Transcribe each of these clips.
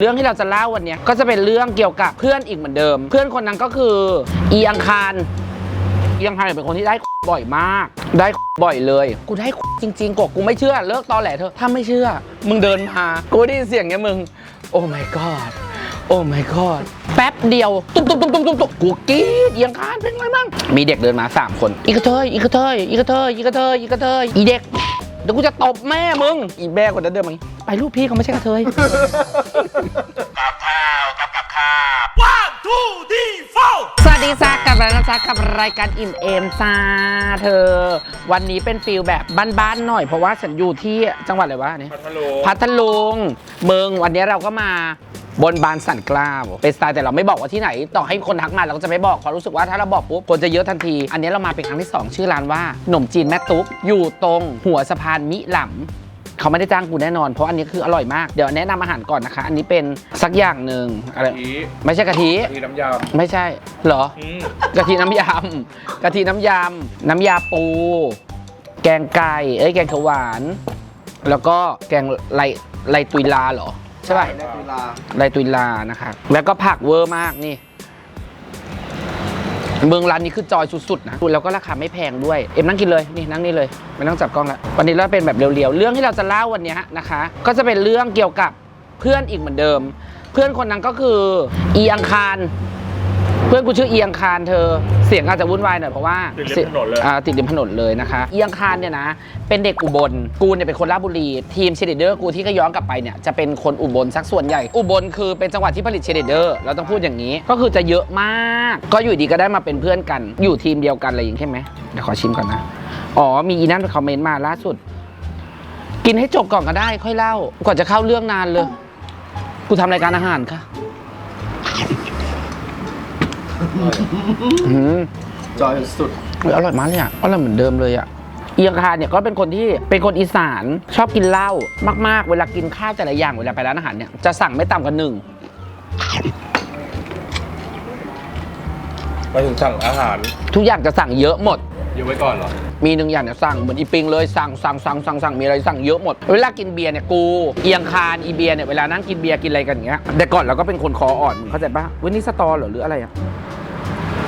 เรื่องที่เราจะเล่าวันนี้ก็จะเป็นเรื่องเกี่ยวกับเพื่อนอีกเหมือนเดิม เพื่อนคนนั้นก็คืออีอังคารอีอังคารเป็นคนที่ได้บ่อยมาก ได้บ่อยเลย กูได้จริงๆกกกูไม่เชื่อเลิกตอแหลเธอถ้าไม่เชื่อ มึงเดินมากูได้ยินเสียงเนี้ยมึง โอ้ my god โอ้ my god แป๊บเดียว ตุ๊บตุ๊บตุ๊บตุ๊บตุ๊บตุ๊บกูกรี๊ดอีอังคารเป็นไงบ้างมีเด็กเดินมาสามคน อีกระเทยอีกระเทยอีกระเทยอีกระเทยอีกระเทยอีเด็กเดี๋ยวกูจะตบแม่มึงอีแม่คนนั้นเดินมาอย่าง ไปลูกพี่เขาไม่ใช่กระเทยสวัสดีจ้ากับแล้วนะจ๊ะกับรายการอิ่มเอมจ้าเธอ วันนี้เป็นฟิลแบบบ้านๆหน่อย เพราะว่าฉันอยู่ที่จังหวัดอะไรวะเนี่ย พัทลุงพัทลุงเมืองวันนี้เราก็มาบนบานสันกล้าวเป็นสไตล์แต่เราไม่บอกว่าที่ไหน ต่อให้คนทักมาเราก็จะไม่บอกเพราะรู้สึกว่าถ้าเราบอกปุ๊บคนจะเยอะทันที อันนี้เรามาเป็นครั้งที่ 2 ชื่อร้านว่าหนมจีนแม่ตุ๊กอยู่ตรงหัวสะพานมิหลำ เขาไม่ได้จ้างกูแน่นอน เพราะอันนี้คืออร่อยมาก เดี๋ยวแนะนำอาหารก่อนนะคะ อันนี้เป็นสักอย่างหนึ่งอะไรกะทิไม่ใช่กะทิกะทิน้ำยไม่ใช่ เหรอำอืมกะทิน้ำยำ กะทิน้ำยำ น้ำยาปู แกงไก่ เอ้ย แกงเขียวหวาน แล้วก็แกงไรไรตุยลาเหรอ ใช่ป่ะ ในตุลาไรตุยลานะคะ แล้วก็ผักเวอร์มากนี่ เมืองร้านนี้คือจอยสุดๆนะแล้วก็ราคาไม่แพงด้วย เอ็มนั่งกินเลยนี่นั่งนี่เลย ไม่ต้องจับกล้องละวันนี้เราเป็นแบบเรียวๆ เรื่องที่เราจะเล่าวันนี้นะคะ ก็จะเป็นเรื่องเกี่ยวกับเพื่อนอีกเหมือนเดิม เพื่อนคนนั้นก็คืออีอังคาร เพื่อนกูชื่อเอียงคารเธอ เสียงอาจจะวุ่นวายหน่อยเพราะว่าติดริมถนนเลยอ่าติดริมถนนเลยนะคะ เอียงคารเนี่ยนะ เป็นเด็กอุบล กูเนี่ยเป็นคนราชบุรี ทีมเชยร์เดอร์กูที่ก็ย้อนกลับไปเนี่ยจะเป็นคนอุบลสักส่วนใหญ่ อุบลคือเป็นจังหวัดที่ผลิตเชยร์เดอร์เราต้องพูดอย่างนี้ ก็คือจะเยอะมาก ก็อยู่ดีก็ได้มาเป็นเพื่อนกัน อยู่ทีมเดียวกันอะไรอย่างนี้ใช่ไหมเดี๋ยวขอชิมก่อนนะ อ๋อ มีอีนั่นคอมเมนต์มาล่าสุด กินให้จบก่อนก็ได้ ค่อยเล่ากว่าจะเข้าเรื่องนานเลย กูทำรายการอาหารค่ะ อืมจอยสุด เฮ้ยอร่อยมากเลยอะอร่อยเหมือนเดิมเลยอะ เอียงคารเนี่ยก็เป็นคนที่เป็นคนอีสานชอบกินเหล้ามาก ๆ เวลากินข้าวแต่ละอย่างเวลาไปร้านอาหารเนี่ยจะสั่งไม่ต่ำกว่าหนึ่งไปถึงสั่งอาหาร ทุกอย่างจะสั่งเยอะหมด อยู่ไว้ก่อนเหรอ มีหนึ่งอย่างเนี่ยสั่งเหมือนอีปิงเลยสั่งสั่งสั่งสั่งสั่งมีอะไรสั่งเยอะหมด เวลากินเบียร์เนี่ยกูเอียงคารอีเบียร์เนี่ยเวลานั่งกินเบียร์กินอะไรกันอย่างเงี้ยแต่ก่อนเราก็เป็นคนคออ่อนมึงเข้าใจปะเวันนี้สตอเหรอหรืออะไรอะ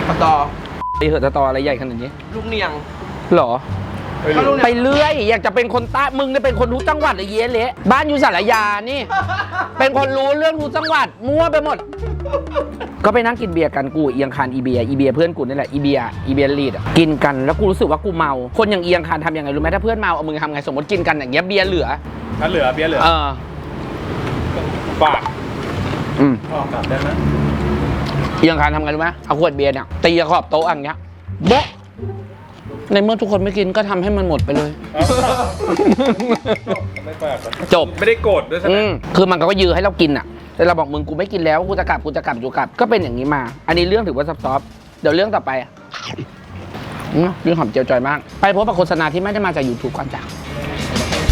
ปตอไอเหอะสตออะไรใหญ่ขนาดนี้ ลูกเนียงหรอ ไม่รู้ไปเรื่อย อยากจะเป็นคนใต้มึงเนี่ยเป็นคนทุกจังหวัดเลยเย้เละบ้านอยู่สารยานี่ เป็นคนรู้เรื่องทุกจังหวัด มั่วไปหมด ก็ไปนั่งกินเบียร์กันกูเอียงคารอีเบียร์อีเบียร์เพื่อนกูนี่แหละอีเบียร์อีเบียร์ลีดอะกินกันแล้วกูรู้สึกว่ากูเมา คนอย่างเอียงคารทำยังไงรู้ไหมถ้าเพื่อนเมาเอามึงทำไงสมมติกินกันอย่างเงี้ยเบียร์เหลือถ้าเหลือเบียร์เหลือเออฝากอืมออกกลับได้ไหมเอียงคารทำไงรู้ไหมเอาขวดเบียร์เนี่ยตีกับขอบโต๊ะอย่างเงี้ยโบ๊ะ ในเมื่อทุกคนไม่กินก็ทำให้มันหมดไปเลย ไม่แปลกอะจบ ไม่ได้โกรธด้วยใช่ไหม อืมคือมันก็ยื้อให้เรากินอะ แต่เราบอกมึงกูไม่กินแล้วกูจะกลับกูจะกลับกูจะกลับ ก็เป็นอย่างนี้มา อันนี้เรื่องถือว่าซับซ้อนเดี๋ยวเรื่องต่อไปอืมเรื่องหอมเจียวจอยมาก ไปพบกับโฆษณาที่ไม่ได้มาจาก YouTube ก่อนจ้ะใค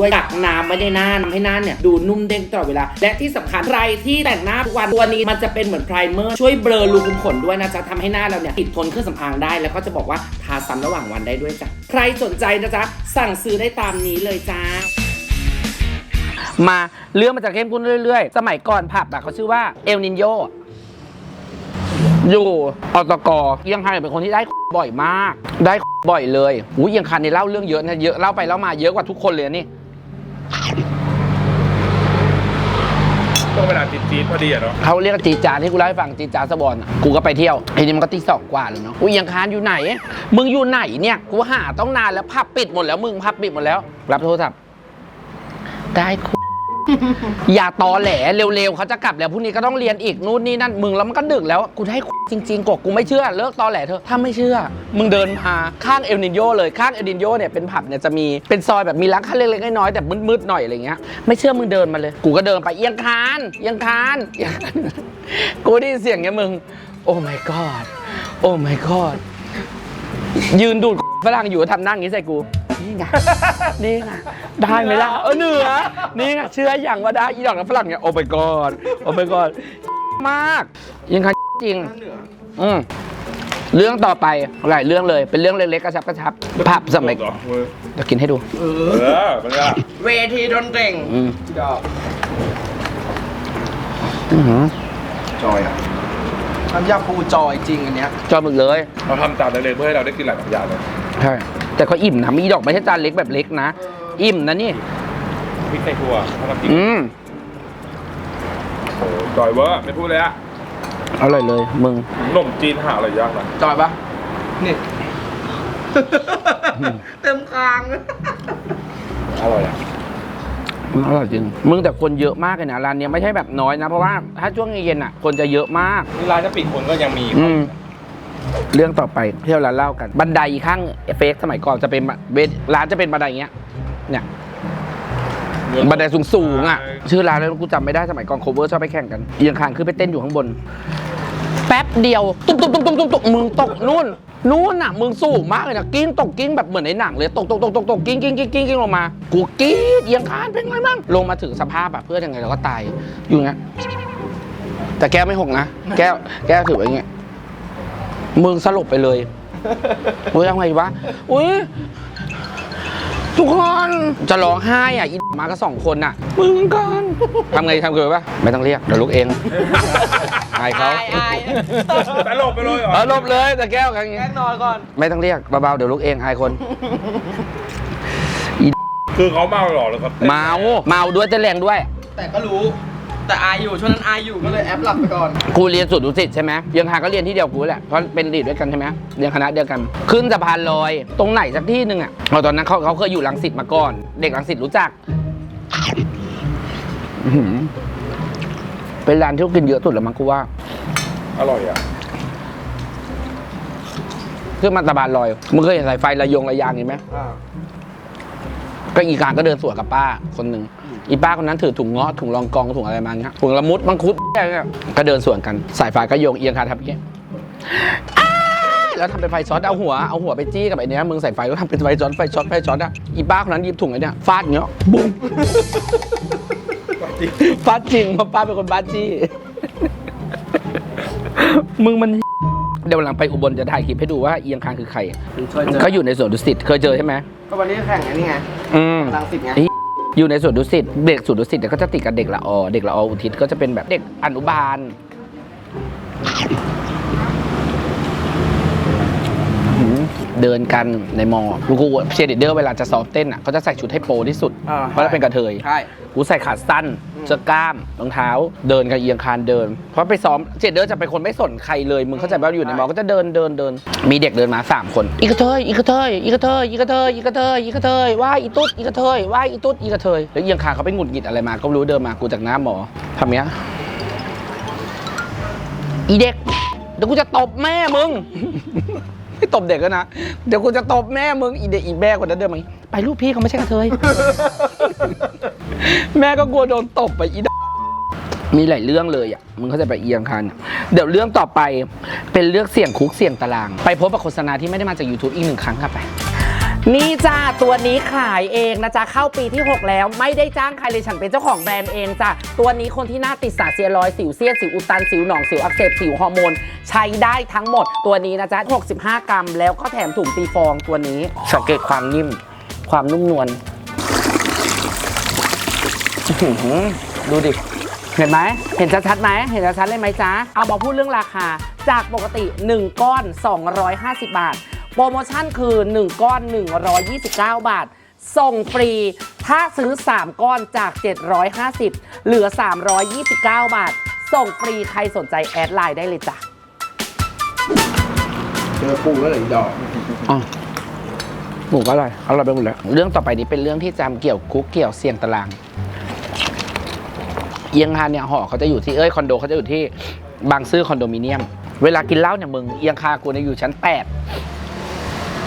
้วยกักน้ำไม่ได้หน้าทำให้หน้าเนี่ยดูนุ่มเด้งตลอดเวลา และที่สำคัญใครที่แต่งหน้าทุกวันตัวนี้มันจะเป็นเหมือนไพรเมอร์ช่วยเบลอรูขุมขนด้วยนะจ๊ะทำให้หน้าเราเนี่ยติดทนเครื่องสำอางได้ แล้วก็จะบอกว่าทาซ้ำระหว่างวันได้ด้วยจ้ะใครสนใจนะจ๊ะสั่งซื้อได้ตามนี้เลยจ้ามาเรื่องมันจะเข้มข้นเรื่อยๆ สมัยก่อนผับอะเขาชื่อว่าเอลนินโยอยู่อตกเอียงคานเป็นคนที่ได้บ่อยมาก ได้บ่อยเลยอุ้ยเอียงคานเนี่ยเล่าเรื่องเยอะนะเยอะเล่าไปเล่ามาเยอะกว่าทุกคนเลยนี่ะนี่ต้องเวลาจี๊ดๆพอดีอะเนาะเขาเรียกจีจาที่กูเล่าให้ฟังจีจาสะบอนอะกูก็ไปเที่ยวทีนี้มันก็ตีสองกว่าแล้วเนาะอุ้ยเอียงคานอยู่ไหน มึงอยู่ไหนเนี่ย กูหาต้องนานแล้วพับปิดหมดแล้วมึงพับปิดหมดแล้ว รับโทรศัพท์ได้คุ อย่าตอแหลเร็วๆเขาจะกลับแล้วพรุ่งนี้ก็ต้องเรียนอีกนู่นนี่นั่นมึงแล้วมันก็ดึกแล้วกูให้จริงๆกกกูไม่เชื่อเลิกตอแหลเถอถ้าไม่เชื่อ มึงเดินมาข้างเอลนินโยเลยข้างเอลนินโยเนี่ยเป็นผับเนี่ยจะมีเป็นซอยแบบมีร้านค้าเล็กๆน้อยๆแต่มืดๆหน่อยอะไรเงี้ยไม่เชื่อมึงเดินมาเลย กูก็เดินไปเอียงคานเอียงคานเอียงคานกูได้ยินเสียงเงี้ยมึงโอ้ my god โอ้ my god ยืนดูดฝรั่งอยู่ทำนั่งอย่างนี้ใส่กู นี่ไง นี่ไง ได้ไหมล่ะ เออเหนือ นี่ไง เชื่ออย่างว่าได้ อีดอกน้ำฝรั่งเนี่ย โอ้ my god โอ้ my god มาก ยังคันจริงเหนืออืมเรื่องต่อไปหลายเรื่องเลย เป็นเรื่องเล็กๆกระชับกระชับภาพสมัยเหรอมือเดี๋ยวกินให้ดู เอเอออมันก็เวทีดนตรีอืมดอกอื้อหือจอยอะน้ำยาปูจอยจริงอันเนี้ยจอหมดเลย เราทำจานเล็กๆเพื่อให้เราได้กินหลายอย่างเลย ใช่ แต่ก็อิ่มนะมีดอกไม่ใช่จานเล็กแบบเล็กนะ อิ่มนะนี่พริกไทยครัวถ้าเรากินอืมโอ้โหจอยเวอร์ไม่พูดเลยอะอร่อยเลย มึงขนมจีนหาอะไรยากนะจอยปะนี่ เต็มคางอร่อยอะมันอร่อยจริง มึงแต่คนเยอะมากเลยนะร้านเนี้ยไม่ใช่แบบน้อยนะ เพราะว่าถ้าช่วงเย็นๆอะ คนจะเยอะมากนี่ร้านจะปิดคนก็ยังมีอืม เรื่องต่อไปเที่ยวร้านเล่ากัน บันไดข้างเฟกสมัยก่อนจะเป็นเวทร้านจะเป็นบันไดอย่างเงี้ย เนี่ยบันไดสูงๆอะ ชื่อร้านแล้วกูจำไม่ได้สมัยก่อนโคเวอร์ชอบไปแข่งกันเอียงคางคือไปเต้นอยู่ข้างบน แป๊บเดียวตุ๊บตุ๊บตุ๊บตุ๊บตุ๊บตุ๊บมึงตกนู่นนู่นน่ะมึงสูงมากเลยนะกิ้งตกกิ้งแบบเหมือนในหนังเลยตกตกตกตกตกกิ้งกิ้งกิ้งกิ้งกิ้งลงมา กูกรี๊ดเอียงคานเป็นไงบ้างลงมาถึงสภาพแบบเพื่อนยังไงเราก็ตายอยู่อย่างเงี้ยแต่แก้วไม่หกนะ แก้วแก้วถือไว้อย่างเงี้ย มึงสลบไปเลยโอ้ยยังไงวะอุ้ยทุกคนจะร้องไห้อะอีมาก็สองคนอะมึงกันทำไงทำเกิดปะไม่ต้องเรียกเดี๋ยวลุกเองอายเขาอายอายแต่หลบไปเลยเหรอเออหลบเลยแต่แก้วกันอย่างแกงี้ล้งนอนก่อน ไม่ต้องเรียกเบาๆเดี๋ยวลุกเองอายคน คือเขาเมาเหรอหรือครับเมาเมาด้วยเต้นแรงด้วย แต่ก็รู้ แต่อายอยู่ช่วงนั้นอายอยู่ก็เลยแอปหลับไปก่อน กูเรียนสุดดุสิตใช่ไหมยังหาก็เรียนที่เดียวกูแหละเพราะเป็นดีดด้วยกันใช่ไหมเรียนคณะเดียวกัน ขึ้นสะพานลอยตรงไหนสักที่หนึ่งอะเอาตอนนั้นเขาเขาเคยอยู่ลังสิตมาก่อน เด็กลังสิตรู้จักอื้อหือเป็นร้านที่กินเยอะสุดแล้วมั้งกูว่า อร่อยอะขึ้นมาสะพานลอยมึงเคยเห็นสายไฟระยงระยางนี่ไหมอ่า ก็อีกางก็เดินสวนกับป้าคนหนึ่งอีป้าคนนั้นถือถุงเงาะถุงรองกองถุงอะไรมาเงี้ยถุงละมุดมังคุดอะไรเงี้ยก็เดินสวนกัน สายไฟก็โยงเอียงคานทำอย่างเงี้ยอ้าแล้วทำเป็นไฟช็อตเอาหัวเอาหัวไปจี้กับไอ้เนี้ยมึงใส่ไฟก็ทำเป็นไฟช็อตไฟช็อตไฟช็อตอะอีป้าคนนั้นหยิบถุงไอ้เนี้ยฟาดอย่างเงี้ยบุ้มฟาดจริงเพราะป้าเป็นคนบ้าจี้มึงมัน เดี๋ยววันหลังไปอุบลจะถ่ายคลิปให้ดูว่าเอียงคางคือใครช่วยเจอก็อยู่ในสวนดุสิตเคยเจอใช่ไหมก็วันนี้แข่งไงนี่ไงอืม รังสิตไงไอ้อยู่ในสวนดุสิตเด็กสวนดุสิตเนี่ยก็จะติดกับเด็กละออเด็กละอออุทิศก็จะเป็นแบบเด็กอนุบาลหืม เดินกันในมอกูกูเชียร์ลีดเดอร์เวลาจะซ้อมเต้นอะเขาจะใส่ชุดให้โปรที่สุด อ่าเพราะเราเป็นกระเทยใช่ กูใส่ขาสั้นเสื้อกล้ามรองเท้า เดินกันเอียงคานเดิน เพราะไปซ้อมเจดเดอร์จะเป็นคนไม่สนใครเลยมึงเข้าใจป่ะอยู่ในมอก็จะเดินเดินเดินมีเด็กเดินมาสามคนอีกระเทยอีกระเทยอีกระเทยอีกระเทยอีกระเทยอีกระเทยว่าอีตุ๊ดอีกระเทยว่าอีตุ๊ดอีกระเทยแล้วเอียงคานเขาไปหงุดหงิดอะไรมาก็ไม่รู้เดินมากูจากหน้าหมอทำเนี้ย อีเด็กเดี๋ยวกูจะตบแม่มึง ไม่ตบเด็กแล้วนะ เดี๋ยวกูจะตบแม่มึงอีเด็กอีแม่คนนั้นเดินมาอย่างไปลูกพี่เขาไม่ใช่กระเทย แม่ก็กลัวโดนตบไปอีดมีหลายเรื่องเลยอะ มึงเข้าใจไปเอียงคัน เดี๋ยวเรื่องต่อไปเป็นเรื่องเสี่ยงคุกเสี่ยงตาราง ไปพบกับโฆษณาที่ไม่ได้มาจาก YouTube อีกหนึ่งครั้งครับไป นี่จ้าตัวนี้ขายเองนะจ๊ะเข้าปีที่ 6 แล้วไม่ได้จ้างใครเลยฉันเป็นเจ้าของแบรนด์เองจ้ะตัวนี้คนที่หน้าติดสาเซียรอยสิวเซียนสิวอุดตันสิวหนองสิวอักเสบสิวฮอร์โมนใช้ได้ทั้งหมดตัวนี้นะจ๊ะ65 กรัม แล้วก็แถมถุงตีฟองตัวนี้สังเกตความนิ่ม ความนุ่มนวลอื้อหือดูดิ เห็นไหม เห็นชัดๆไหม เห็นชัดๆเลยไหมจ๊ะ เอามาพูดเรื่องราคา จากปกติ 1 ก้อน 250 บาท โปรโมชั่นคือ 1 ก้อน 129 บาท ส่งฟรี ถ้าซื้อ 3 ก้อนจาก 750 เหลือ 329 บาท ส่งฟรีใครสนใจแอดไลน์ได้เลยจ้ะเจอปูแล้วเหรออีดอกอ๋อหมูก็อร่อยอร่อยไปหมดเลยเรื่องต่อไปนี้เป็นเรื่องที่จำเกี่ยวคุกเกี่ยวเสี่ยงตาราง เอียงคานเนี่ยหอเขาจะอยู่ที่เอ้ยคอนโดเขาจะอยู่ที่บางซื่อคอนโดมิเนียม เวลากินเหล้าเนี่ยมึงเอียงคากูเนี่ยอยู่ชั้นแปด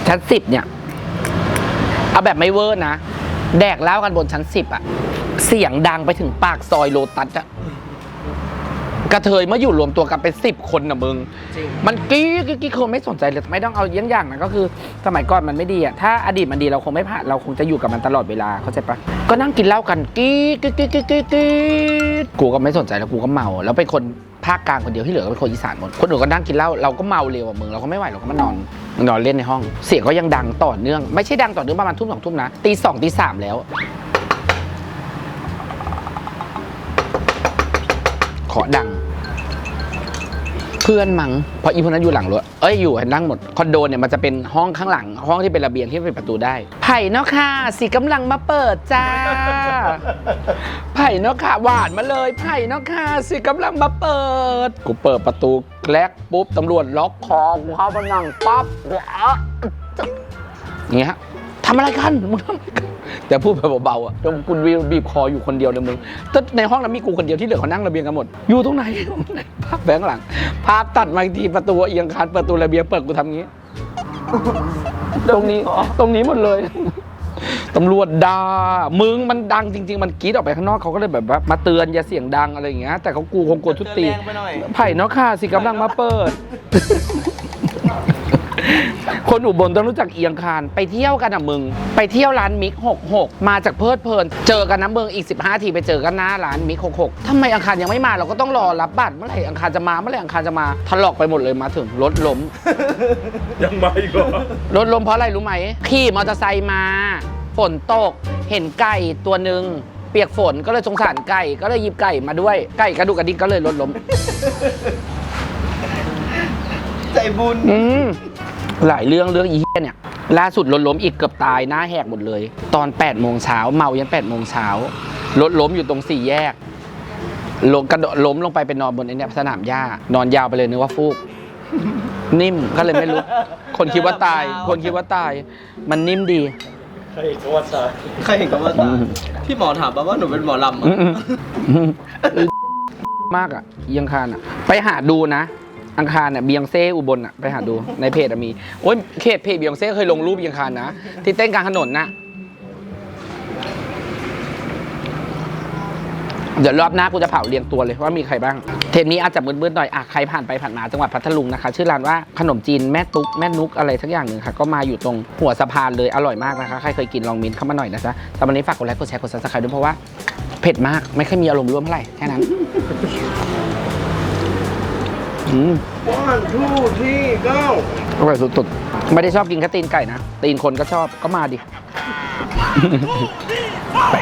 ชั้นสิบเนี่ยเอาแบบไม่เวอร์นะ แดกเหล้ากันบนชั้นสิบอะเสียงดังไปถึงปากซอยโลตัสอะกระเทยเมื่ออยู่รวมตัวกันเป็นสิบคนนะมึงจริงมันกี้กี้กี้คือไม่สนใจเลยไม่ต้องเอาเยี่ยงอย่างนะก็คือสมัยก่อนมันไม่ดีอะถ้าอดีตมันดีเราคงไม่ผ่านเราคงจะอยู่กับมันตลอดเวลาเข้าใจปะก็นั่งกินเหล้ากันกี้กี้กี้กี้กี้กี้กูก็ไม่สนใจแล้วกูก็เมา แล้วเป็นคน ภาคกลางคนเดียวที่เหลือก็เป็นคนอีสานหมด คนอื่นก็นั่งกินเหล้าเราก็เมาเร็วอะมึงเราก็ไม่ไหวเราก็มานอนนอนเล่นในห้อง เสียงก็ยังดังต่อเนื่อง ไม่ใช่ดังต่อเนื่องประมาณทุ่มสองทุ่มนะตีสองตีสามแล้ว ขอดัง เพื่อนมังเพราะอีพวกนั้นอยู่หลังรถเอ้ยอยู่เห็นนั่งหมดคอนโดเนี่ยมันจะเป็นห้องข้างหลัง ห้องที่เป็นระเบียงที่เป็นประตูได้ ไผ่เนาะค่ะสีกำลังมาเปิดจ้า ไผ่เนาะค่ะหวานมาเลยไผ่เนาะค่ะสีกำลังมาเปิด กูเปิดประตูแกลกปุ๊บตำรวจล็อกคอกูเข้ามานั่งปั๊บเดี๋ยวอย่างเงี้ย ทำอะไรกันมึงทำอะไรกันแต่พูดแบบเบาๆอะแล้วกูบีบคออยู่คนเดียวเลยมึงแต่ในห้องนั้นมีกูคนเดียวที่เหลือเขานั่งระเบียงกันหมด อยู่ตรงไหนตรงไหนภาพแบงค์หลัง ภาพตัดมาอีกทีประตูเอียงคานประตูระเบียงเปิดกูทำงี้ ตรงนี้ตรงนี้หมดเลยตำรวจด่ามึงมันดังจริง ๆ มันกรีดออกไปข้างนอกเขาก็เลยแบบว่ามาเตือนอย่าเสียงดังอะไรอย่างเงี้ยแต่เขากูคงกลัวทุบตีเตือนแรงไปหน่อยไผ่เนาะค่ะสิกำลังมาเปิด คนอุบลต้องรู้จักเอียงคาน ไปเที่ยวกันอะมึง ไปเที่ยวร้านมิก 66 มาจากเพลิดเพลิน เจอกันนะเมืองอีก 15 ทีไปเจอกันหน้าร้านมิก 66ทำไมอังคารยังไม่มาเราก็ต้องรอรับบัตรเมื่อไหร่อังคารจะมาเมื่อไหร่อังคารจะมาทะลอกไปหมดเลยมาถึงรถล้ม ยังมาอีกเหรอรถล้มเพราะอะไรรู้ไหมขี่มอเตอร์ไซค์มา ฝนตก เห็นไก่ตัวหนึ่งเปียกฝนก็เลยสงสารไก่ก็เลยหยิบไก่มาด้วยไก่กระดูกกระดิกก็เลยรถล้ม ใจบุญ อืม หลายเรื่องเรื่องอีเหี้ยเนี่ยล่าสุดรถล้มอีกเกือบตายหน้าแหกหมดเลย ตอน8ปดโมงเช้าเมายัน8ปดโมงเช้ารถล้มอยู่ตรงสี่แยกลงกระโดดล้มลงไปไปนอนบนไอ้เนี่ยสนามหญ้านอนยาวไปเลยนึกว่าฟูก นิ่มก็เลยไม่รู้ คนคิดว่าตาย คนคิดว่าตาย มันนิ่มดีใครก็ว่าตายใครเห็นกับว่าตาที่หมอถามป่ะว่าหนูเป็นหมอลำอือะมอืมอืมมากอะเอียงคารอะ ไปหาดูนะ อังคารเนี่ยเบียงเซ่อุบลอะไปหาดูในเพจอะมีโอ้ยเพจเพจเบียงเซ่เคยลงรูปเอียงคารนะที่เต้นกลางถนนน่ะเดี๋ยวรอบหน้ากูจะเผาเรียงตัวเลยว่ามีใครบ้าง เทปนี้อาจจะมืดๆหน่อยอะใครผ่านไปผ่านมาจังหวัดพัทลุงนะคะ ชื่อร้านว่าขนมจีนแม่ตุ๊กแม่นุกอะไรทักอย่างหนึ่งค่ะ ก็มาอยู่ตรงหัวสะพานเลยอร่อยมากนะคะ ใครเคยกินลองมินเข้ามาหน่อยนะจ๊ะสำหรับวันนี้ฝากกดไลค์กดแชร์กดซับสไครต์ด้วยเพราะว่าเผ็ดมากไม่เคยมีอารมณ์ร่วมเท่าไหร่แค่นั้น อืม one two three go อร่อยสุดๆ ไม่ได้ชอบกินแค่ตีนไก่นะ ตีนคนก็ชอบก็มาดิ ไป